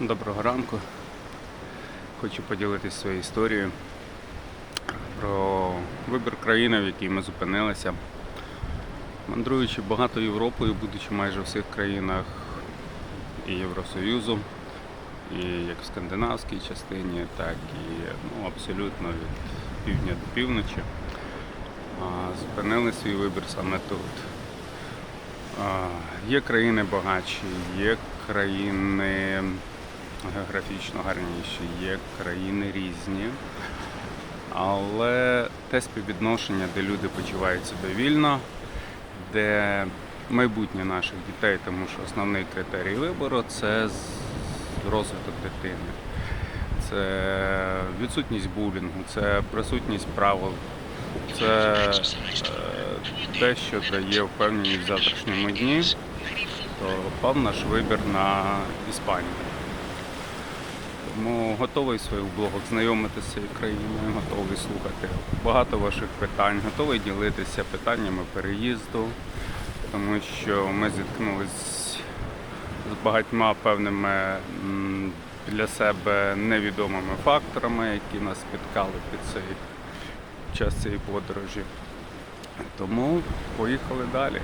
Доброго ранку. Хочу поділитися своєю історією про вибір країни, в якій ми зупинилися. Мандруючи багато Європою, будучи майже в всіх країнах і Євросоюзу, і як в скандинавській частині, так і ну, абсолютно від півдня до півночі. Зупинили свій вибір саме тут. Є країни багатші, є країни географічно гарніші, є країни різні. Але те співвідношення, де люди почувають себе вільно, де майбутнє наших дітей, тому що основний критерій вибору це розвиток дитини. Це відсутність булінгу, це присутність правил, це е, те, що дає впевненість в завтрашньому дні, то впав наш вибір на Іспанію. Тому готовий своїх блогах знайомитися з цією країною, готовий слухати багато ваших питань, готовий ділитися питаннями переїзду, тому що ми зіткнулися з багатьма певними для себе невідомими факторами, які нас спіткали під цей час цієї подорожі. Тому поїхали далі.